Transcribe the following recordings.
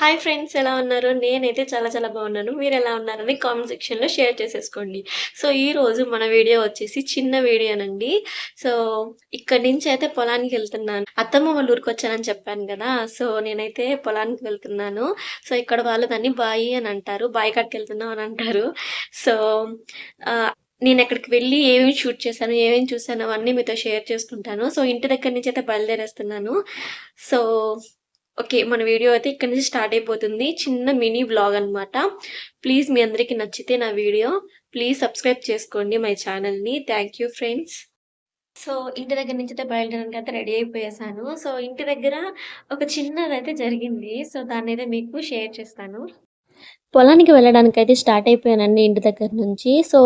Hi friends ఎలా ఉన్నారు? నేనైతే చాలా చాలా బాగున్నాను. మీరు ఎలా ఉన్నారని కామెంట్ సెక్షన్‌లో షేర్ చేసేసుకోండి. సో, ఈరోజు మన వీడియో వచ్చేసి చిన్న వీడియోనండి. సో, ఇక్కడి నుంచి అయితే పొలానికి వెళ్తున్నాను అత్తమ్మ వాళ్ళ ఊరికి వచ్చానని చెప్పాను కదా సో, నేనైతే పొలానికి వెళ్తున్నాను. సో, ఇక్కడ వాళ్ళు దాన్ని బాయి అని అంటారు. బాయి కాడికెళ్తున్నాం అని అంటారు. సో, నేను ఎక్కడికి వెళ్ళి ఏమేమి షూట్ చేశాను, ఏమేమి చూసాను అవన్నీ మీతో షేర్ చేసుకుంటాను. సో, ఇంటి దగ్గర నుంచి అయితే బయలుదేరేస్తున్నాను. So, okay. మన వీడియో అయితే ఇక్కడ నుంచి స్టార్ట్ అయిపోతుంది. చిన్న మినీ వ్లాగ్ అనమాట. ప్లీజ్ మీ అందరికి నచ్చితే నా వీడియో ప్లీజ్ సబ్స్క్రైబ్ చేసుకోండి మై ఛానల్‌ని. Thank you friends. సో, ఇంటి దగ్గర నుంచి అయితే బయలుదేరడానికైతే రెడీ అయిపోయేసాను. సో, ఇంటి దగ్గర ఒక చిన్నదైతే జరిగింది. సో, దాన్నైతే మీకు షేర్ చేస్తాను. పొలానికి వెళ్ళడానికి అయితే స్టార్ట్ అయిపోయానండి ఇంటి దగ్గర నుంచి. సో,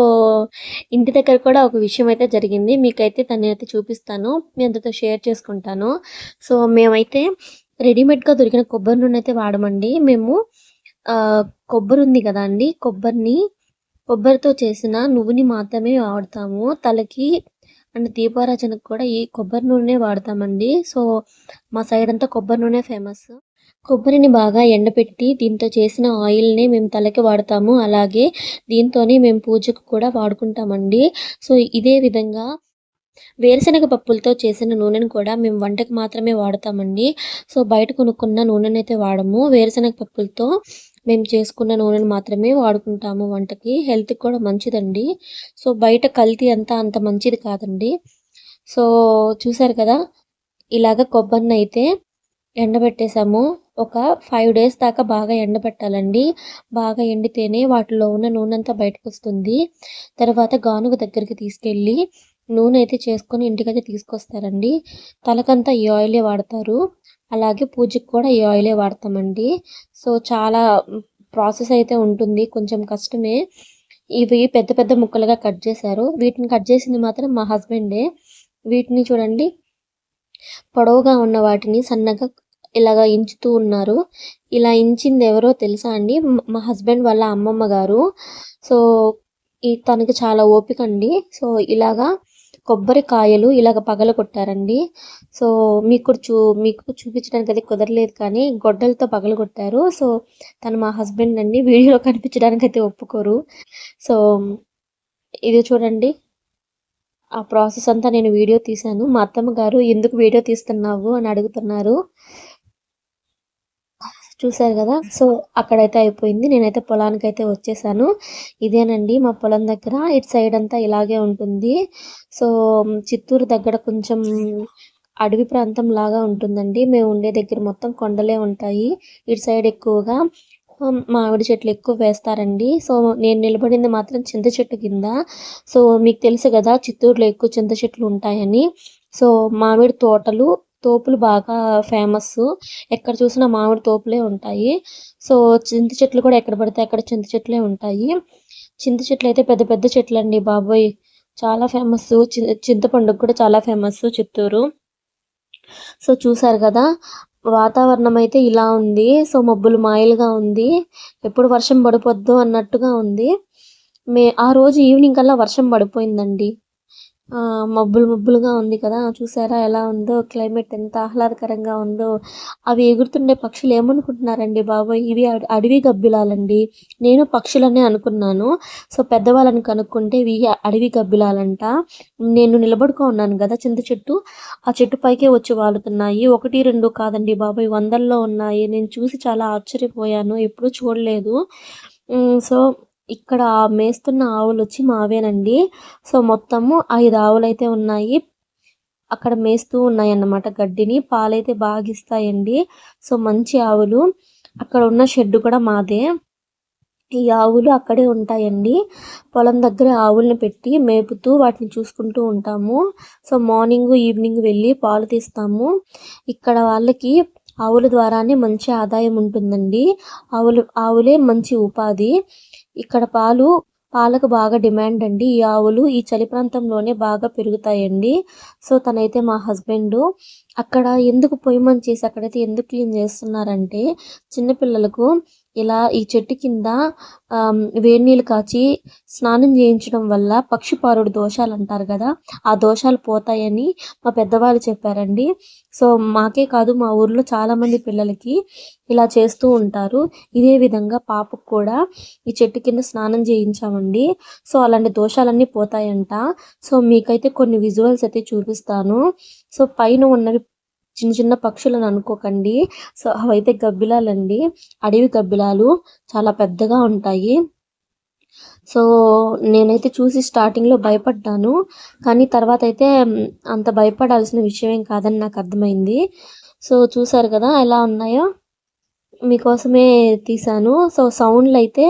ఇంటి దగ్గర కూడా ఒక విషయం అయితే జరిగింది. మీకైతే దాన్నైతే చూపిస్తాను. మీ అందరితో షేర్ చేసుకుంటాను. సో, మేమైతే రెడీమేడ్‌గా దొరికిన కొబ్బరి నూనె అయితే వాడమండి. మేము కొబ్బరి ఉంది కదా అండి కొబ్బరిని కొబ్బరితో చేసిన నువ్వుని మాత్రమే వాడతాము. తలకి అండ్ దీపారాజనకు కూడా ఈ కొబ్బరి నూనె వాడతామండి. సో, మా సైడ్ అంతా కొబ్బరి నూనె ఫేమస్. కొబ్బరిని బాగా ఎండబెట్టి దీంతో చేసిన ఆయిల్‌ని మేము తలకి వాడతాము. అలాగే దీంతోనే మేము పూజకు కూడా వాడుకుంటామండి. సో, ఇదే విధంగా వేరుశనగ పప్పులతో చేసిన నూనెను కూడా మేము వంటకి మాత్రమే వాడతామండి. సో, బయట కొనుక్కున్న నూనెనైతే వాడము. వేరుశనగ పప్పులతో మేము చేసుకున్న నూనెను మాత్రమే వాడుకుంటాము వంటకి. హెల్త్‌కి కూడా మంచిదండి. సో, బయట కల్తీ అంతా అంత మంచిది కాదండి. సో, చూసారు కదా! ఇలాగ అయితే ఎండబెట్టేసాము. ఒక ఫైవ్ డేస్ దాకా బాగా ఎండబెట్టాలండి. బాగా ఎండితేనే వాటిలో ఉన్న నూనె అంతా బయటకొస్తుంది. తర్వాత గానుగ దగ్గరికి తీసుకెళ్ళి నూనె అయితే చేసుకొని ఇంటికైతే తీసుకొస్తారండి. తలకంతా ఈ ఆయిలే వాడతారు. అలాగే పూజకి కూడా ఈ ఆయిలే వాడతామండి. సో, చాలా ప్రాసెస్ అయితే ఉంటుంది. కొంచెం కష్టమే. ఇవి పెద్ద పెద్ద ముక్కలుగా కట్ చేశారు. వీటిని కట్ చేసింది మాత్రం మా హస్బెండే. వీటిని చూడండి పొడవుగా ఉన్న వాటిని సన్నగా ఇలాగ ఇంచుతూ ఉన్నారు. ఇలా ఇంచింది ఎవరో తెలుసా అండి? మా హస్బెండ్ వాళ్ళ అమ్మమ్మ గారు. సో, ఈ తనకి చాలా ఓపిక అండి సో, ఇలాగా కొబ్బరికాయలు ఇలాగ పగలగొట్టారండి. సో, మీకు చూ మీకు చూపించడానికి అది కుదరలేదు కానీ గొడ్డలతో పగలగొట్టారు. సో, తను మా హస్బెండ్ అండి. వీడియోలో కనిపించడానికి అయితే ఒప్పుకోరు. సో, ఇది చూడండి. ఆ ప్రాసెస్ అంతా నేను వీడియో తీశాను. మా అత్తమ్మ గారు "ఎందుకు వీడియో తీస్తున్నావు?" అని అడుగుతున్నారు. చూసారు కదా సో, అక్కడైతే అయిపోయింది. నేనైతే పొలానికి అయితే వచ్చేసాను. ఇదేనండి మా పొలం దగ్గర. ఇటు సైడ్ అంతా ఇలాగే ఉంటుంది. సో, చిత్తూరు దగ్గర కొంచెం అడవి ప్రాంతం లాగా ఉంటుందండి. మేము ఉండే దగ్గర మొత్తం కొండలే ఉంటాయి. ఇటు సైడ్ ఎక్కువగా మామిడి చెట్లు ఎక్కువ వేస్తారండి. సో, నేను నిలబడింది మాత్రం చింత చెట్టు కింద. సో, మీకు తెలుసు కదా చిత్తూరులో ఎక్కువ చింత చెట్లు ఉంటాయని. సో, మామిడి తోటలు, తోపులు బాగా ఫేమస్ ఎక్కడ చూసినా మామిడి తోపులే ఉంటాయి. సో, చింత చెట్లు కూడా ఎక్కడ పడితే అక్కడ చింత చెట్లే ఉంటాయి. చింత చెట్లు అయితే పెద్ద పెద్ద చెట్లండి బాబోయ్! చాలా ఫేమస్ చి చింతపండుకి కూడా చాలా ఫేమస్ చిత్తూరు. సో, చూసారు కదా వాతావరణం అయితే ఇలా ఉంది. సో, మబ్బులు మాయలుగా ఉంది. ఎప్పుడు వర్షం పడిపోద్దు అన్నట్టుగా ఉంది. మే ఆ రోజు ఈవినింగ్ కల్లా వర్షం పడిపోయిందండి. మబ్బులు మబ్బులుగా ఉంది కదా! చూసారా ఎలా ఉందో క్లైమేట్ ఎంత ఆహ్లాదకరంగా ఉందో. అవి ఎగురుతుండే పక్షులు ఏమనుకుంటున్నారండి బాబోయ్! ఇవి అడవి గబ్బిలాలండి. నేను పక్షులనే అనుకున్నాను. సో, పెద్దవాళ్ళని కనుక్కుంటే ఇవి అడవి గబ్బిలాలంట. నేను నిలబడుకో ఉన్నాను కదా చింత చెట్టు. ఆ చెట్టు పైకే వచ్చి వాలుతున్నాయి. 1, 2 కాదండి బాబోయ్! వందల్లో ఉన్నాయి. నేను చూసి చాలా ఆశ్చర్యపోయాను. ఎప్పుడూ చూడలేదు. సో, ఇక్కడ మేస్తున్న ఆవులు వచ్చి మావేనండి. సో, మొత్తము 5 ఆవులైతే ఉన్నాయి. అక్కడ మేస్తూ ఉన్నాయన్నమాట గడ్డిని. పాలైతే బాగా ఇస్తాయండి. సో, మంచి ఆవులు. అక్కడ ఉన్న షెడ్డు కూడా మాదే. ఈ ఆవులు అక్కడే ఉంటాయండి. పొలం దగ్గర ఆవుల్ని పెట్టి మేపుతూ వాటిని చూసుకుంటూ ఉంటాము. సో, మార్నింగ్ ఈవినింగ్ వెళ్ళి పాలు తీస్తాము. ఇక్కడ వాళ్ళకి ఆవుల ద్వారానే మంచి ఆదాయం ఉంటుందండి. ఆవులు ఆవులే మంచి ఉపాధి. ఇక్కడ పాలు పాలకు బాగా డిమాండ్ అండి. ఈ ఆవులు ఈ చలి ప్రాంతంలోనే బాగా పెరుగుతాయండి. సో, తనైతే మా హస్బెండు. అక్కడ ఎందుకు పొయ్యమని చేసి అక్కడైతే ఎందుకు క్లీన్ చేస్తున్నారంటే చిన్న పిల్లలకు ఇలా ఈ చెట్టు కింద వేడి నీళ్ళు కాచి స్నానం చేయించడం వల్ల పక్షిపారుడు దోషాలు అంటారు కదా ఆ దోషాలు పోతాయని మా పెద్దవాళ్ళు చెప్పారండి. సో మాకే కాదు మా ఊర్లో చాలామంది పిల్లలకి ఇలా చేస్తూ ఉంటారు. ఇదే విధంగా పాపకు కూడా ఈ చెట్టు కింద స్నానం చేయించామండి. సో అలాంటి దోషాలన్నీ పోతాయంట. సో మీకైతే కొన్ని విజువల్స్ అయితే చూపిస్తాను. సో పైన ఉన్నవి చిన్న చిన్న పక్షులను అనుకోకండి. సో అవైతే గబ్బిలాలండి. అడవి గబ్బిలాలు చాలా పెద్దగా ఉంటాయి. సో నేనైతే చూసి స్టార్టింగ్లో భయపడ్డాను. కానీ తర్వాత అయితే అంత భయపడాల్సిన విషయం ఏం కాదని నాకు అర్థమైంది. సో చూసారు కదా ఎలా ఉన్నాయో? మీకోసమే తీసాను సో సౌండ్లు అయితే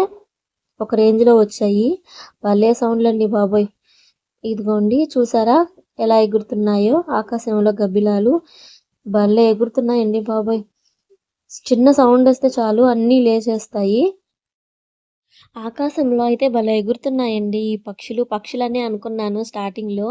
ఒక రేంజ్లో వచ్చాయి. భలే సౌండ్లు అండి బాబోయ్. ఇదిగోండి చూసారా? ఎలా ఎగురుతున్నాయో ఆకాశంలో గబ్బిలాలు. భలే ఎగురుతున్నాయండి బాబాయ్. చిన్న సౌండ్ వస్తే చాలు అన్నీ లేచేస్తాయి ఆకాశంలో అయితే భలే ఎగురుతున్నాయండి ఈ పక్షులు. పక్షులనే అనుకున్నాను స్టార్టింగ్లో.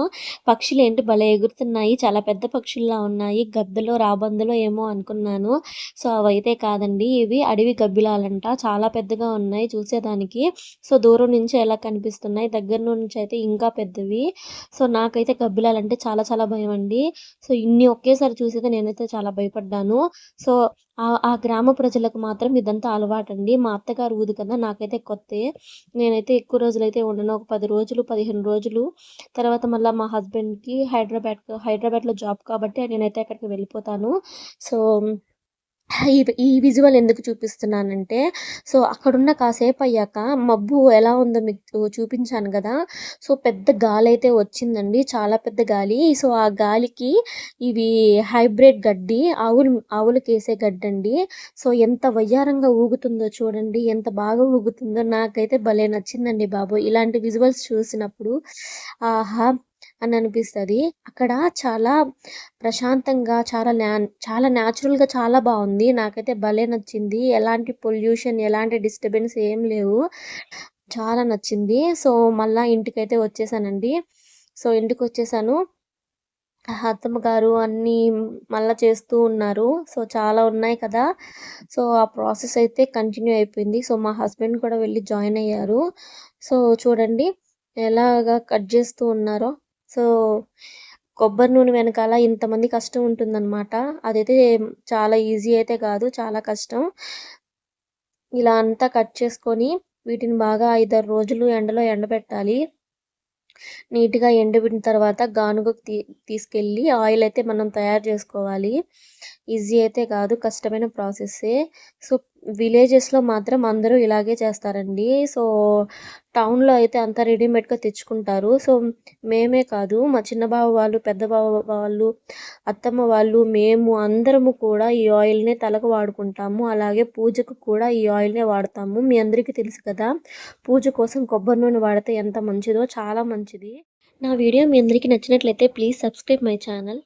పక్షులు ఏంటి భలే ఎగురుతున్నాయి. చాలా పెద్ద పక్షుల్లా ఉన్నాయి. గద్దలో రాబందులో ఏమో అనుకున్నాను. సో అవైతే కాదండి. ఇవి అడవి గబ్బిలాలంట. చాలా పెద్దగా ఉన్నాయి చూసేదానికి. సో దూరం నుంచి ఎలా కనిపిస్తున్నాయి? దగ్గర నుంచి అయితే ఇంకా పెద్దవి. సో నాకైతే గబ్బిలాలంటే చాలా చాలా భయం అండి సో ఇన్ని ఒకేసారి చూసేది నేనైతే చాలా భయపడ్డాను. సో ఆ ఆ గ్రామ ప్రజలకు మాత్రం ఇదంతా అలవాటండి. మా అత్తగారు ఊరు కదా నాకైతే కొత్తే. నేనైతే ఎక్కువ రోజులు అయితే ఉండను. ఒక పది రోజులు పదిహేను రోజులు. తర్వాత మళ్ళీ మా హస్బెండ్కి హైదరాబాద్ హైదరాబాద్లో జాబ్ కాబట్టి నేనైతే అక్కడికి వెళ్ళిపోతాను. సో ఈ ఈ విజువల్ ఎందుకు చూపిస్తున్నానంటే సో అక్కడున్న కాసేపు అయ్యాక మబ్బు ఎలా ఉందో మీకు చూపించాను కదా. సో పెద్ద గాలి అయితే వచ్చిందండి. చాలా పెద్ద గాలి. సో ఆ గాలికి ఇవి హైబ్రిడ్ గడ్డి ఆవులు ఆవులకు వేసే గడ్డి అండి సో ఎంత వయ్యారంగా ఊగుతుందో చూడండి. ఎంత బాగా ఊగుతుందో నాకైతే భలే నచ్చిందండి బాబు. ఇలాంటి విజువల్స్ చూసినప్పుడు ఆహా! అని అనిపిస్తుంది. అక్కడ చాలా ప్రశాంతంగా చాలా న్యా చాలా న్యాచురల్గా చాలా బాగుంది. నాకైతే భలే నచ్చింది. ఎలాంటి పొల్యూషన్ ఎలాంటి డిస్టర్బెన్స్ ఏం లేవు. చాలా నచ్చింది. సో మళ్ళా ఇంటికైతే వచ్చేసానండి. సో ఇంటికి వచ్చేసాను అత్తమ్మ గారు అన్నీ మళ్ళా చేస్తూ ఉన్నారు. సో చాలా ఉన్నాయి కదా. సో ఆ ప్రాసెస్ అయితే కంటిన్యూ అయిపోయింది. సో మా హస్బెండ్ కూడా వెళ్ళి జాయిన్ అయ్యారు. సో చూడండి ఎలాగా కట్ చేస్తూ ఉన్నారో. సో కొబ్బరి నూనె వెనకాల ఇంతమంది కష్టం ఉంటుందన్నమాట. అదైతే చాలా ఈజీ అయితే కాదు చాలా కష్టం. ఇలా అంతా కట్ చేసుకొని వీటిని బాగా ఐదారు రోజులు ఎండలో ఎండబెట్టాలి. నీట్గా ఎండబెట్టిన తర్వాత గానుగకు తీ తీసుకెళ్ళి ఆయిల్ అయితే మనం తయారు చేసుకోవాలి. ఈజీ అయితే కాదు కష్టమైన ప్రాసెస్సే. సో విలేజెస్లో మాత్రం అందరూ ఇలాగే చేస్తారండి. సో టౌన్లో అయితే అంతా రెడీమేడ్గా తెచ్చుకుంటారు. సో మేమే కాదు మా చిన్న బావ వాళ్ళు పెద్ద బావ వాళ్ళు అత్తమ్మ వాళ్ళు మేము అందరము కూడా ఈ ఆయిల్నే తలకు వాడుకుంటాము. అలాగే పూజకు కూడా ఈ ఆయిల్నే వాడతాము. మీ అందరికీ తెలుసు కదా పూజ కోసం కొబ్బరి నూనె వాడితే ఎంత మంచిదో చాలా మంచిది. నా వీడియో మీ అందరికీ నచ్చినట్లయితే ప్లీజ్ సబ్స్క్రైబ్ మై ఛానల్.